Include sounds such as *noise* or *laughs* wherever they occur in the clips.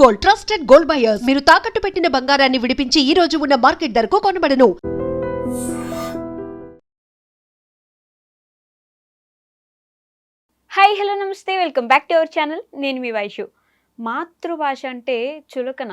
Gold trusted gold buyers మీరు తాకట్టు పెట్టిన బంగారాన్ని విడిపించి ఈ రోజు ఉన్న మార్కెట్ ధరకు కొనబడను. హాయ్ హలో నమస్తే. Welcome back to our channel నేను మీ వైషు. మాతృభాష అంటే చులకన.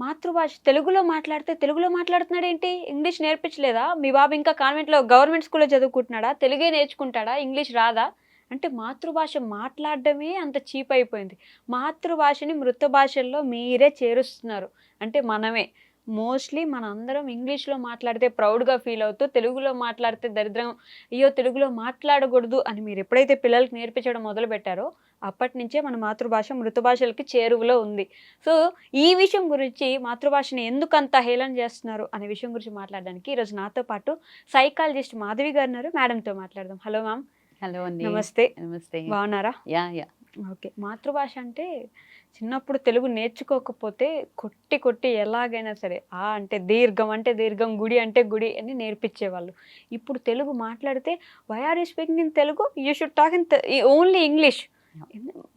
మాతృభాష తెలుగులో మాట్లాడితే తెలుగులో మాట్లాడుతున్నాడు ఏంటి? ఇంగ్లీష్ నేర్పించలేదా? మీ బాబు ఇంకా కాన్వెంట్లో గవర్నమెంట్ స్కూల్లో చదువుకుంటున్నాడా? తెలుగే నేర్చుకుంటాడా? ఇంగ్లీష్ రాదా? అంటే మాతృభాష మాట్లాడడమే అంత చీప్ అయిపోయింది. మాతృభాషని మృత భాషల్లో మీరే చేరుస్తున్నారు. అంటే మనమే. మోస్ట్లీ మనందరం ఇంగ్లీష్లో మాట్లాడితే ప్రౌడ్గా ఫీల్ అవుతూ తెలుగులో మాట్లాడితే దరిద్రం అయ్యో తెలుగులో మాట్లాడకూడదు అని మీరు ఎప్పుడైతే పిల్లలకి నేర్పించడం మొదలు పెట్టారో అప్పటి నుంచే మన మాతృభాష మృత భాషలకి చేరువలో ఉంది. సో ఈ విషయం గురించి మాతృభాషని ఎందుకు అంత హేళన చేస్తున్నారు అనే విషయం గురించి మాట్లాడడానికి ఈరోజు నాతో పాటు సైకాలజిస్ట్ మాధవి గారు ఉన్నారు. మేడంతో మాట్లాడదాం. Hello ma'am. హలో అండి. నమస్తే. నమస్తే. బాగున్నారా? Yeah yeah. ఓకే. మాతృభాష అంటే చిన్నప్పుడు తెలుగు నేర్చుకోకపోతే కొట్టి కొట్టి ఎలాగైనా సరే ఆ అంటే దీర్ఘం అంటే దీర్ఘం గుడి అంటే గుడి అని నేర్పించేవాళ్ళు. ఇప్పుడు తెలుగు మాట్లాడితే why are you speaking in Telugu you should talk in only English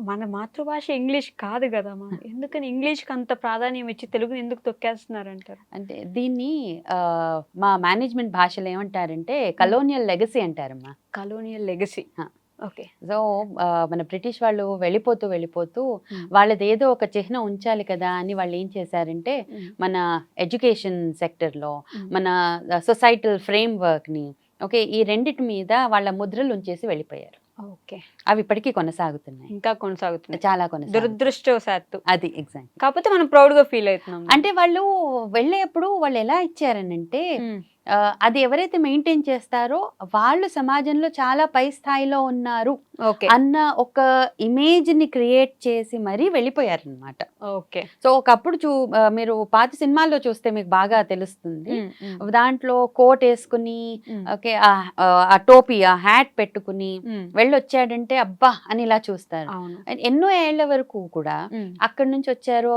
మన మాతృభాష ఇంగ్లీష్ కాదు కదా మా ఎందుకని ఇంగ్లీష్కి అంత ప్రాధాన్యం ఇచ్చి తెలుగుని ఎందుకు తొక్కేస్తున్నారు అంటారు అంటే దీన్ని మా మేనేజ్మెంట్ భాషలో ఏమంటారంటే colonial legacy అంటారమ్మా. Colonial legacy. Okay. So మన బ్రిటిష్ వాళ్ళు వెళ్ళిపోతూ వెళ్ళిపోతూ. వాళ్ళది ఏదో ఒక చిహ్నం ఉంచాలి కదా అని వాళ్ళు ఏం చేశారంటే మన ఎడ్యుకేషన్ సెక్టర్లో మన సొసైటల్ ఫ్రేమ్ వర్క్ని ఓకే ఈ రెండిటి మీద వాళ్ళ ముద్రలు ఉంచేసి వెళ్ళిపోయారు. ఓకే. అవి ఇప్పటికీ కొనసాగుతున్నాయి. ఇంకా కొనసాగుతుంది చాలా కొనసాగు దురదృష్టవశాత్తు. అది ఎగ్జాక్ట్ కాకపోతే మనం ప్రౌడ్గా ఫీల్ అవుతున్నాం. అంటే వాళ్ళు వెళ్ళేప్పుడు వాళ్ళు ఎలా ఇచ్చారనంటే అది ఎవరైతే మెయింటైన్ చేస్తారో వాళ్ళు సమాజంలో చాలా పై స్థాయిలో ఉన్నారు అన్న ఒక ఇమేజ్ని క్రియేట్ చేసి మరీ వెళ్ళిపోయారనమాట ఓకే. సో ఒకప్పుడు చూ మీరు పాత సినిమాల్లో చూస్తే మీకు బాగా తెలుస్తుంది. దాంట్లో కోట్ వేసుకుని ఓకే ఆ- టోపీ ఆ హ్యాట్ పెట్టుకుని. వెళ్ళొచ్చాడంటే అబ్బా అని ఇలా చూస్తారు. ఎన్నో ఏళ్ళ వరకు కూడా అక్కడి నుంచి వచ్చారో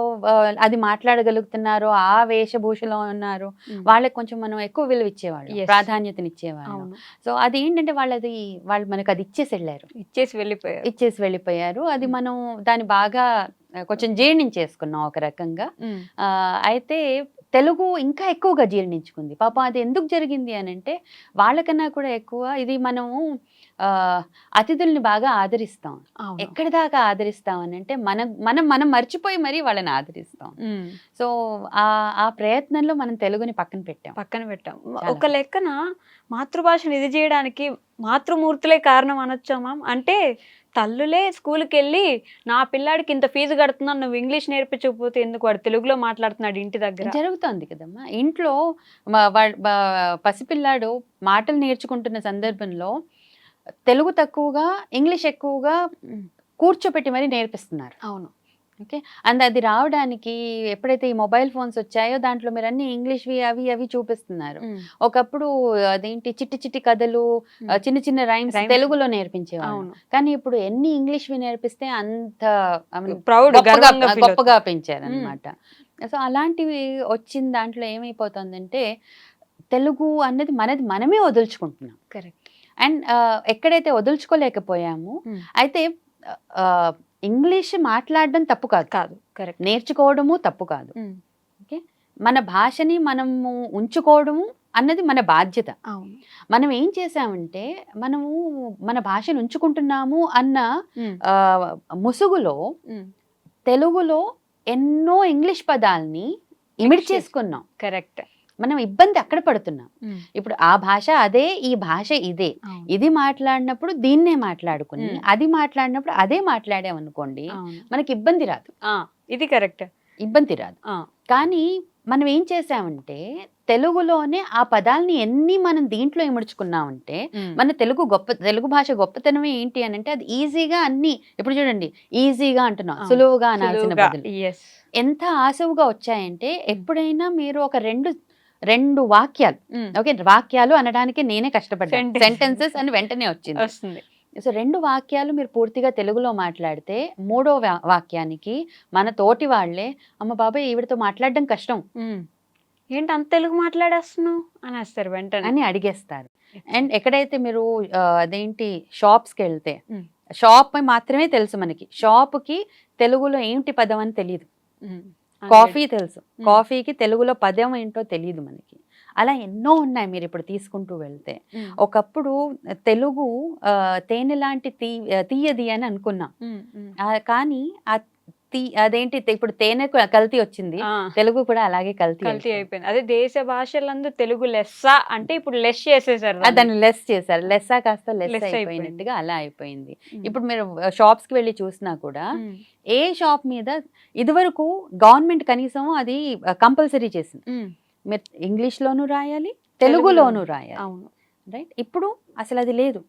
అది మాట్లాడగలుగుతున్నారో ఆ వేషభూషలో ఉన్నారు. వాళ్ళకి కొంచెం మనం ఎక్కువ విలువ ఇచ్చేవాళ్ళం Yes. ప్రాధాన్యతనిచ్చేవాళ్ళం. అవును. సో అది ఏంటంటే వాళ్ళది వాళ్ళు మనకు అది ఇచ్చేసి వెళ్ళారు ఇచ్చేసి వెళ్ళిపోయారు. ఇచ్చేసి వెళ్ళిపోయారు. అది Mm. మనం దాన్ని బాగా కొంచెం జీర్ణించేసుకున్నాం ఒక రకంగా. ఆ, అయితే తెలుగు ఇంకా ఎక్కువగా జీర్ణించుకుంది. పాపం అది ఎందుకు జరిగింది అని అంటే వాళ్ళకన్నా కూడా ఎక్కువ ఇది మనము అతిథుల్ని బాగా ఆదరిస్తాం. ఎక్కడి దాకా ఆదరిస్తాం అని అంటే మనం మనం మనం మర్చిపోయి మరీ వాళ్ళని ఆదరిస్తాం. సో ఆ ఆ ప్రయత్నంలో మనం తెలుగుని పక్కన పెట్టాం. పక్కన పెట్టాం. ఒక లెక్కన మాతృభాషను ఇది చేయడానికి మాతృమూర్తులే కారణం అనొచ్చా మ్యామ్? అంటే తల్లులే స్కూల్కి వెళ్ళి నా పిల్లాడికి ఇంత ఫీజు కడుతున్నాను నువ్వు ఇంగ్లీష్ నేర్పించకపోతే ఎందుకు వాడు తెలుగులో మాట్లాడుతున్నాడు ఇంటి దగ్గర? జరుగుతోంది కదమ్మా. ఇంట్లో పసిపిల్లాడు మాటలు నేర్చుకుంటున్న సందర్భంలో తెలుగు తక్కువగా ఇంగ్లీష్ ఎక్కువగా కూర్చోపెట్టి మరీ నేర్పిస్తున్నారు. అవును. ఓకే? అండ్ అది రావడానికి ఎప్పుడైతే ఈ మొబైల్ ఫోన్స్ వచ్చాయో దాంట్లో మీరు అన్ని ఇంగ్లీష్వి అవి అవి చూపిస్తున్నారు. ఒకప్పుడు అదేంటి చిట్టి చిట్టి కథలు చిన్న చిన్న రైమ్స్. తెలుగులో నేర్పించేవాళ్ళు. కానీ ఇప్పుడు ఎన్ని ఇంగ్లీష్వి నేర్పిస్తే అంత ప్రౌడ్ గొప్పగా. పెంచారు అనమాట సో అలాంటివి వచ్చిన దాంట్లో ఏమైపోతుందంటే తెలుగు అన్నది మనది మనమే వదులుచుకుంటున్నాం. Correct. అండ్ ఎక్కడైతే వదులుచుకోలేకపోయామో మ్మ్. అయితే ఇంగ్లీష్ మాట్లాడడం తప్పు కాదు. కాదు. కరెక్ట్ నేర్చుకోవడము తప్పు కాదు. మన భాషని మనము ఉంచుకోవడము అన్నది మన బాధ్యత. అవును. మనం ఏం చేసామంటే మనము మన భాషను ఉంచుకుంటున్నాము అన్న. ఆ, ముసుగులో. తెలుగులో ఎన్నో ఇంగ్లీష్ పదాల్ని ఇమిడి చేసుకున్నాం. కరెక్ట్ మనం ఇబ్బంది అక్కడ పడుతున్నాం. ఇప్పుడు ఆ భాష అదే ఈ భాష ఇదే. ఇది మాట్లాడినప్పుడు దీన్నే మాట్లాడుకుని. అది మాట్లాడినప్పుడు అదే మాట్లాడామనుకోండి మనకి ఇబ్బంది రాదు. ఇది కరెక్ట్. ఇబ్బంది రాదు. కానీ మనం ఏం చేసామంటే తెలుగులోనే ఆ పదాలని ఎన్ని మనం దీంట్లో ఇముడుచుకున్నామంటే మన తెలుగు గొప్ప తెలుగు భాష గొప్పతనమే ఏంటి అని అంటే అది ఈజీగా అన్ని ఇప్పుడు చూడండి ఈజీగా అంటున్నాం. సులువుగా అనాల్సిన బదులు. ఎంత ఆశవుగా వచ్చాయంటే ఎప్పుడైనా మీరు ఒక రెండు రెండు వాక్యాలు. ఓకే వాక్యాలు అనడానికి నేనే కష్టపడ్డాను. సెంటెన్సెస్ అని వెంటనే వచ్చింది. వస్తుంది. సో రెండు వాక్యాలు మీరు పూర్తిగా తెలుగులో మాట్లాడితే మూడో వాక్యానికి మన తోటి వాళ్ళే అమ్మ బాబాయ్ ఈవిడతో మాట్లాడడం కష్టం. ఏంటి అంత తెలుగు మాట్లాడేస్తున్నావు? అనేస్తారు వెంటనే. అని అడిగేస్తారు. అండ్ ఎక్కడైతే మీరు అదేంటి షాప్స్కి వెళ్తే. షాప్ మాత్రమే తెలుసు మనకి. షాప్కి తెలుగులో ఏంటి పదం అని తెలియదు. కాఫీ తెలుసు. కాఫీకి తెలుగులో పదం ఏంటో తెలియదు మనకి. అలా ఎన్నో ఉన్నాయి మీరు ఇప్పుడు తీసుకుంటూ వెళ్తే. ఒకప్పుడు తెలుగు ఆ, తేనె లాంటి తీ తీయది అని అనుకున్నాం. కానీ ఆ తీ అదేంటి ఇప్పుడు తేనె కల్తీ వచ్చింది. తెలుగు కూడా అలాగే కల్తీ కల్తీ అయిపోయింది. అదే దేశ భాషలందు తెలుగు లెస్స అంటే ఇప్పుడు లెస్ చేసేసారు దాన్ని లెస్ చేశారు లెస్సా కాస్త లెస్. అయిపోయినట్టుగా అలా అయిపోయింది. ఇప్పుడు మీరు షాప్స్కి వెళ్ళి చూసినా కూడా. ఏ షాప్ మీద ఇదివరకు గవర్నమెంట్ కనీసం అది కంపల్సరీ చేసింది. మీరు ఇంగ్లీష్ లోను రాయాలి తెలుగులోను రాయాలి అవును రైట్ ఇప్పుడు అసలు అది లేదు.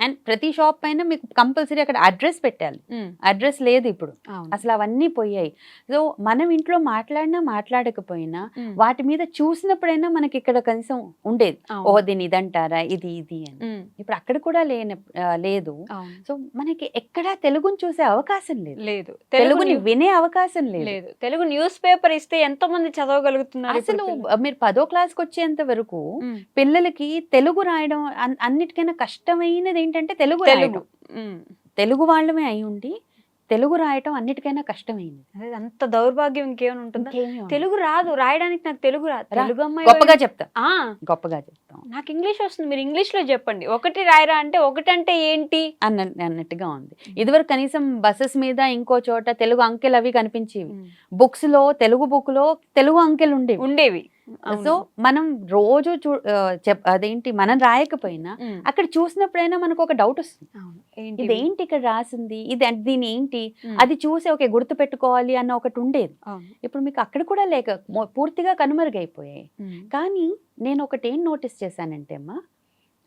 అండ్ ప్రతి షాప్ పైన మీకు కంపల్సరీ అక్కడ అడ్రస్ పెట్టాలి. అడ్రస్ లేదు ఇప్పుడు అసలు అవన్నీ పోయాయి సో మనం ఇంట్లో మాట్లాడినా మాట్లాడకపోయినా. వాటి మీద చూసినప్పుడైనా మనకి ఇక్కడ కనీసం ఉండేది. ఓ దీని ఇదంటారా ఇది ఇది అని. ఇప్పుడు అక్కడ కూడా లేని లేదు సో మనకి ఎక్కడా తెలుగుని చూసే అవకాశం లేదు లేదు తెలుగు తెలుగుని వినే అవకాశం లేదు తెలుగు న్యూస్ పేపర్ ఇస్తే ఎంతో మంది చదవగలుగుతున్నారు అసలు? మీరు పదో క్లాస్కి వచ్చేంత వరకు. పిల్లలకి తెలుగు రాయడం అన్- అన్నిటికైనా కష్టమైనది ఏంటంటే తెలుగు తెలుగు. తెలుగు వాళ్ళమే అయి ఉండి తెలుగు రాయటం అన్నిటికైనా కష్టమైనది. అదే అంత దౌర్భాగ్యం ఇంకేమైనా ఉంటుందా. తెలుగు రాదు. రాయడానికి నాకు తెలుగు రాదు. తెలుగు అమ్మాయి గొప్పగా చెప్తాం. ఆ, గొప్పగా చెప్తాం. నాకు ఇంగ్లీష్ వస్తుంది. మీరు ఇంగ్లీష్లో చెప్పండి. ఒకటి రాయరా అంటే ఒకటి అంటే ఏంటి? అన్న అన్నట్టుగా ఉంది. ఇదివరకు కనీసం బస్సెస్ మీద ఇంకో చోట తెలుగు అంకెలు అవి కనిపించేవి. బుక్స్లో తెలుగు బుక్లో తెలుగు అంకెలు ఉండేవి. ఉండేవి. సో మనం రోజు చూ అదేంటి మనం రాయకపోయినా. అక్కడ చూసినప్పుడైనా మనకు ఒక డౌట్ వస్తుంది ఇదేంటి ఇక్కడ రాసింది ఇది దీని ఏంటి. అది చూసి ఓకే గుర్తు పెట్టుకోవాలి అన్న ఒకటి ఉండేది. ఇప్పుడు మీకు అక్కడ కూడా లేక పూర్తిగా కనుమరుగైపోయాయి. కానీ నేను ఒకటి ఏం నోటీస్ చేశానంటే అమ్మా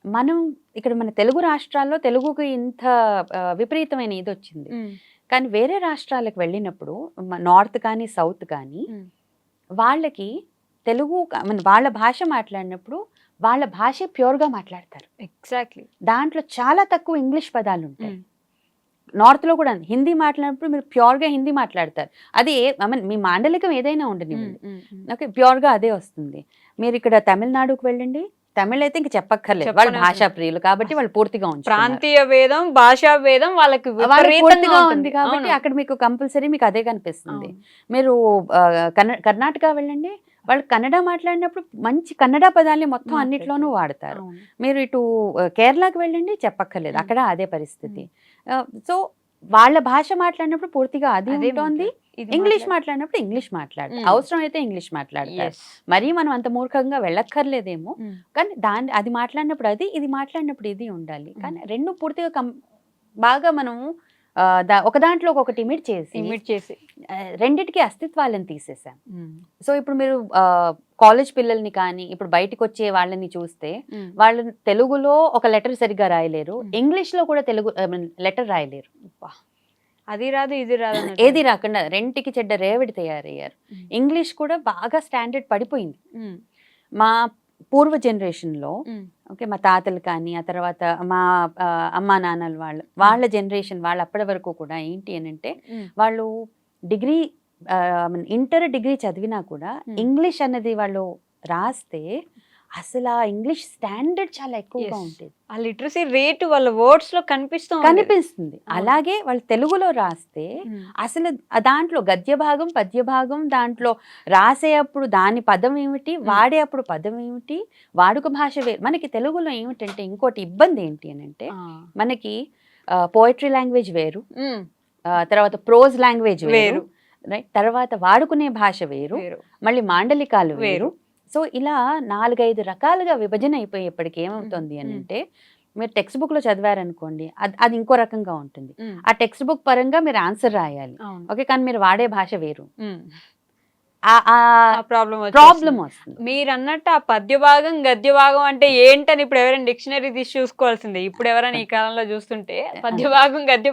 మనం ఇక్కడ మన తెలుగు రాష్ట్రాల్లో తెలుగుకి ఇంత విపరీతమైన ఇది వచ్చింది. కానీ వేరే రాష్ట్రాలకు వెళ్ళినప్పుడు నార్త్ కానీ సౌత్ కానీ. వాళ్ళకి తెలుగు మన వాళ్ళ భాష మాట్లాడినప్పుడు వాళ్ళ భాష ప్యూర్గా మాట్లాడతారు ఎగ్జాక్ట్లీ దాంట్లో చాలా తక్కువ ఇంగ్లీష్ పదాలు ఉంటాయి. నార్త్లో కూడా. హిందీ మాట్లాడినప్పుడు మీరు ప్యూర్గా హిందీ మాట్లాడతారు అది ఏ ఐ మీన్ మీ మాండలికం ఏదైనా. ఉమ్. ఓకే ప్యూర్గా అదే వస్తుంది మీరు ఇక్కడ తమిళనాడుకు వెళ్ళండి తమిళ్ అయితే ఇంక చెప్పక్కర్లేదు వాళ్ళు. భాషా ప్రియులు కాబట్టి వాళ్ళు పూర్తిగా ఉంచుకున్నారు. ప్రాంతీయ భేదం భాషా భేదం వాళ్ళకి పూర్తిగా ఉంది. కాబట్టి. అక్కడ మీకు కంపల్సరీ మీకు అదే కనిపిస్తుంది. మీరు కర్ణాటక వెళ్ళండి వాళ్ళు కన్నడ మాట్లాడినప్పుడు మంచి కన్నడ పదాలని మొత్తం. అన్నిట్లోనూ వాడతారు. మీరు ఇటు కేరళకి వెళ్ళండి చెప్పక్కర్లేదు. అక్కడ అదే పరిస్థితి సో వాళ్ళ భాష మాట్లాడినప్పుడు పూర్తిగా అది ఉంటుంది మాట్లాడు. ఇంగ్లీష్ మాట్లాడు. మాట్లాడినప్పుడు ఇంగ్లీష్ మాట్లాడతారు మ్మ్. అవసరం అయితే ఇంగ్లీష్ మాట్లాడతారు. మరీ మనం అంత మూర్ఖంగా వెళ్ళక్కర్లేదేమో. కానీ దాని అది మాట్లాడినప్పుడు అది ఇది మాట్లాడినప్పుడు ఇది ఉండాలి. కానీ రెండు పూర్తిగా బాగా మనము ఒక దాంట్లో ఒక్కొక్కటి ఇమిట్ చేసి ఇమిట్ చేసి రెండిటికి అస్తిత్వాలను తీసేసాం. సో ఇప్పుడు మీరు కాలేజ్ పిల్లల్ని కానీ ఇప్పుడు బయటకు వచ్చే వాళ్ళని చూస్తే. వాళ్ళు తెలుగులో ఒక లెటర్ సరిగ్గా రాయలేరు మ్మ్. ఇంగ్లీష్లో కూడా తెలుగు లెటర్ రాయలేరు. అది రాదు ఇది రాదు. ఏది రాకుండా రెంటికి చెడ్డ రేవడి తయారయ్యారు. ఇంగ్లీష్ కూడా బాగా స్టాండర్డ్ పడిపోయింది. మా పూర్వ జనరేషన్లో. ఓకే మా తాతలు కానీ ఆ తర్వాత మా అమ్మా నాన్నలు వాళ్ళు వాళ్ళ జనరేషన్ వాళ్ళు అప్పటి వరకు కూడా ఏంటి అని అంటే. వాళ్ళు డిగ్రీ ఇంటర్ డిగ్రీ చదివినా కూడా. ఇంగ్లీష్ అన్నది వాళ్ళు రాస్తే అసలు ఆ ఇంగ్లీష్ స్టాండర్డ్ చాలా ఎక్కువగా. ఉంటుంది ఆ లిటరసీ రేట్ వాళ్ళ వర్డ్స్లో. కనిపిస్తుంది అవును. అలాగే వాళ్ళు తెలుగులో రాస్తే. అసలు దాంట్లో గద్య భాగం పద్య భాగం దాంట్లో రాసే అప్పుడు దాని పదం ఏమిటి వాడే అప్పుడు పదం ఏమిటి వాడుక భాష వేరు మనకి తెలుగులో ఏమిటంటే ఇంకోటి ఇబ్బంది ఏంటి అని అంటే. మనకి పోయిటరీ లాంగ్వేజ్ వేరు తర్వాత ప్రోజ్ లాంగ్వేజ్ వేరు రైట్ తర్వాత వాడుకునే భాష వేరు మళ్ళీ మాండలికాలు వేరు. సో ఇలా నాలుగైదు రకాలుగా విభజన అయిపోయేప్పటికి ఏమవుతుంది అని. అంటే మీరు టెక్స్ట్ బుక్లో చదివారనుకోండి అది అది ఇంకో రకంగా ఉంటుంది. ఆ టెక్స్ట్ బుక్ పరంగా మీరు ఆన్సర్ రాయాలి. ఓకే కానీ మీరు వాడే భాష వేరు. ప్రాబ్లం వస్తుంది మీరు అన్నట్టు ఆ పద్య భాగం గద్య భాగం అంటే ఏంటని ఇప్పుడు ఎవరైనా డిక్షనరీ తీసి చూసుకోవాల్సిందే. ఇప్పుడు ఎవరైనా ఈ కాలంలో చూస్తుంటే పద్య భాగం గద్య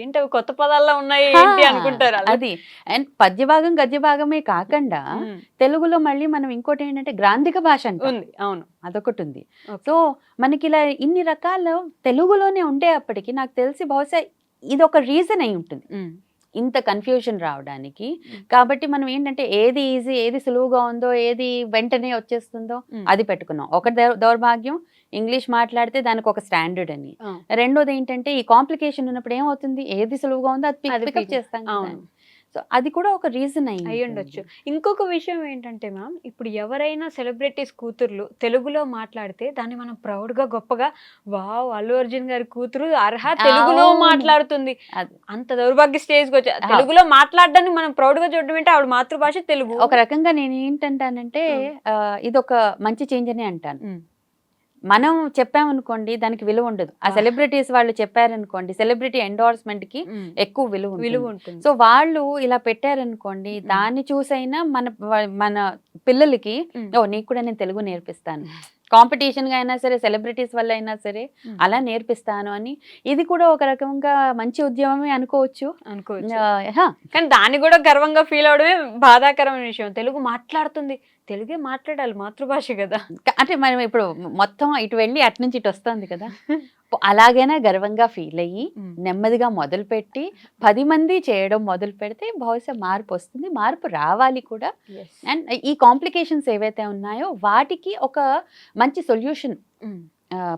ఏంటి అవి కొత్త పదాల్లో ఉన్నాయి ఏంటి అనుకుంటారు. అది. అండ్ పద్య భాగం గద్య భాగమే కాకుండా. తెలుగులో మళ్ళీ మనం ఇంకోటి ఏంటంటే గ్రాంధిక భాష ఉంది అవును. అదొకటి ఉంది. సో మనకి ఇలా ఇన్ని రకాల తెలుగులోనే ఉండేప్పటికి నాకు తెలిసి బహుశా ఇది ఒక రీజన్ అయి ఉంటుంది. ఇంత కన్ఫ్యూజన్ రావడానికి. కాబట్టి మనం ఏంటంటే ఏది ఈజీ ఏది సులువుగా ఉందో ఏది వెంటనే వచ్చేస్తుందో. అది పెట్టుకున్నాం ఒక దౌర్భాగ్యం ఇంగ్లీష్ మాట్లాడితే దానికి ఒక స్టాండర్డ్ అని. రెండోది ఏంటంటే ఈ కాంప్లికేషన్ ఉన్నప్పుడు ఏమవుతుంది ఏది సులువుగా ఉందో అది పికప్ చేస్తాం సో అది కూడా ఒక రీజన్ అయి అయ్యి ఉండొచ్చు ఇంకొక విషయం ఏంటంటే మ్యామ్ ఇప్పుడు ఎవరైనా సెలబ్రిటీస్ కూతుర్లు తెలుగులో మాట్లాడితే దాన్ని మనం ప్రౌడ్గా గొప్పగా వావ్ అల్లు అర్జున్ గారి కూతురు అర్హ తెలుగులో. మాట్లాడుతుంది. అంత దౌర్భాగ్య స్టేజ్కి వచ్చా తెలుగులో మాట్లాడడాన్ని మనం ప్రౌడ్గా చూడడం ఏంటి ఆవిడ మాతృభాష తెలుగు ఒక రకంగా నేను ఏంటంటానంటే ఇది ఒక మంచి చేంజ్ అని అంటాను. మనం చెప్పామనుకోండి దానికి విలువ ఉండదు ఆ. సెలబ్రిటీస్ వాళ్ళు చెప్పారనుకోండి సెలబ్రిటీ ఎండోర్స్మెంట్కి. ఎక్కువ విలువ. విలువ ఉంటుంది సో వాళ్ళు ఇలా పెట్టారనుకోండి దాన్ని చూసైనా మన మన పిల్లలకి. ఓ నీకు కూడా నేను తెలుగు నేర్పిస్తాను *laughs* కాంపిటీషన్గా అయినా సరే సెలబ్రిటీస్ వల్ల అయినా సరే. అలా నేర్పిస్తాను అని. ఇది కూడా ఒక రకంగా మంచి ఉద్యమమే అనుకోవచ్చు. అనుకోవచ్చు. కానీ దాన్ని కూడా గర్వంగా ఫీల్ అవడమే బాధాకరమైన విషయం. తెలుగు మాట్లాడుతుంది. తెలుగే మాట్లాడాలి మాతృభాష కదా. అంటే మనం ఇప్పుడు మొత్తం ఇటు వెళ్ళి అటు నుంచి ఇటు వస్తుంది కదా. *laughs* అలాగైనా గర్వంగా ఫీల్ అయ్యి నెమ్మదిగా మొదలుపెట్టి పది మంది చేయడం మొదలు పెడితే బహుశా మార్పు వస్తుంది మార్పు రావాలి కూడా. అండ్ ఈ కాంప్లికేషన్స్ ఏవైతే ఉన్నాయో వాటికి ఒక మంచి సొల్యూషన్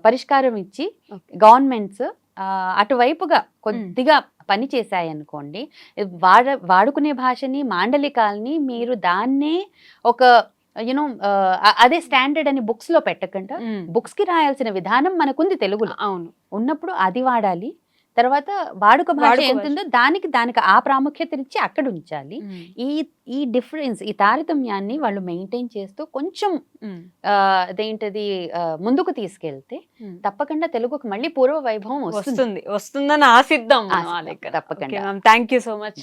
పరిష్కారం ఇచ్చి. గవర్నమెంట్స్ అటువైపుగా కొద్దిగా పని చేశాయి అనుకోండి వాడ వాడుకునే భాషని మాండలికాల్ని మీరు దాన్నే ఒక యూనో అదే స్టాండర్డ్ అని బుక్స్లో పెట్టకుండా బుక్స్కి రాయాల్సిన విధానం మనకుంది తెలుగులో. అవును. ఉన్నప్పుడు అది వాడాలి తర్వాత వాడుక భాష వాడుక ఎంత ఉందో దానికి దానికి ఆ ప్రాముఖ్యతనిచ్చి అక్కడ ఉంచాలి. ఈ ఈ డిఫరెన్స్ ఈ తారతమ్యాన్ని వాళ్ళు మెయింటైన్ చేస్తూ కొంచెం అదేంటది ముందుకు తీసుకెళ్తే తప్పకుండా తెలుగుకు మళ్ళీ పూర్వ వైభవం వస్తుంది. వస్తుంది. వస్తుందని ఆశిద్దాం. తప్పకుండా. Thank you so much